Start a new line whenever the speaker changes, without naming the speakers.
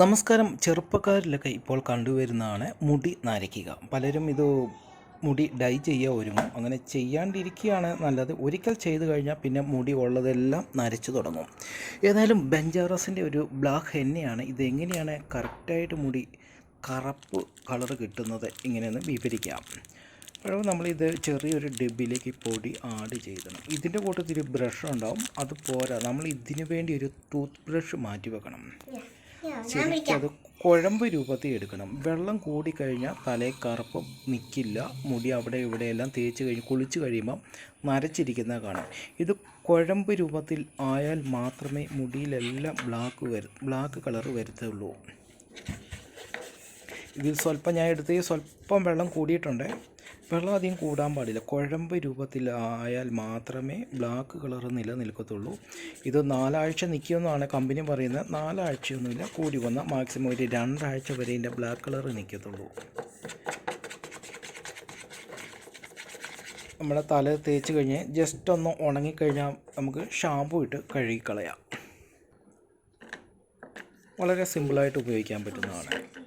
നമസ്കാരം. ചെറുപ്പക്കാരിലൊക്കെ ഇപ്പോൾ കണ്ടുവരുന്നതാണ് മുടി നരയ്ക്കുക. പലരും ഇത് മുടി ഡൈ ചെയ്യുക ഒരുങ്ങും. അങ്ങനെ ചെയ്യാണ്ടിരിക്കുകയാണ് നല്ലത്. ഒരിക്കൽ ചെയ്തു കഴിഞ്ഞാൽ പിന്നെ മുടി ഉള്ളതെല്ലാം നരച്ചു തുടങ്ങും. ഏതായാലും ബെഞ്ചാറസിന്റെ ഒരു ബ്ലാക്ക് ഹെന്നയാണ്. ഇതെങ്ങനെയാണ് കറക്റ്റായിട്ട് മുടി കറുപ്പ് കളർ കിട്ടുന്നത് ഇങ്ങനെയൊന്ന് വിവരിക്കാം. അപ്പോൾ നമ്മളിത് ചെറിയൊരു ഡബിലേക്ക് പൊടി ആഡ് ചെയ്തണം ഇതിന്റെ കൂട്ടത്തിൽ ബ്രഷ് ഉണ്ടാവും അത് പോരാ. നമ്മൾ ഇതിനു വേണ്ടി ഒരു ടൂത്ത് ബ്രഷ് മാറ്റി വെക്കണം. ശരിക്കും അത് കുഴമ്പ് രൂപത്തിൽ എടുക്കണം. വെള്ളം കൂടിക്കഴിഞ്ഞാൽ തലയിൽ കറുപ്പ് നിൽക്കില്ല മുടി അവിടെ ഇവിടെയെല്ലാം തേച്ച് കഴിഞ്ഞ് കുളിച്ച് കഴിയുമ്പം നരച്ചിരിക്കുന്ന കാണാം. ഇത് കുഴമ്പ് രൂപത്തിൽ ആയാൽ മാത്രമേ മുടിയിലെല്ലാം ബ്ലാക്ക് വരു ബ്ലാക്ക് കളർ വരുത്തുള്ളൂ. ഇതിൽ സ്വല്പം ഞാൻ എടുത്ത് സ്വല്പം വെള്ളം കൂടിയിട്ടുണ്ട്. വെള്ളം അധികം കൂടാൻ പാടില്ല. കുഴമ്പ് രൂപത്തിലായാൽ മാത്രമേ ബ്ലാക്ക് കളർ നിലനിൽക്കത്തുള്ളൂ. ഇത് നാലാഴ്ച നിൽക്കുമെന്നാണ് കമ്പനി പറയുന്നത്. നാലാഴ്ചയൊന്നുമില്ല. കൂടി വന്ന മാക്സിമം ഒരു രണ്ടാഴ്ച വരെ ഇതിന്റെ ബ്ലാക്ക് കളർ നിൽക്കത്തുള്ളൂ. നമ്മുടെ തല തേച്ച് കഴിഞ്ഞ് ജസ്റ്റ് ഒന്ന് ഉണങ്ങിക്കഴിഞ്ഞാൽ നമുക്ക് ഷാമ്പു ഇട്ട് കഴുകിക്കളയാം. വളരെ സിമ്പിളായിട്ട് ഉപയോഗിക്കാൻ പറ്റുന്നതാണ്.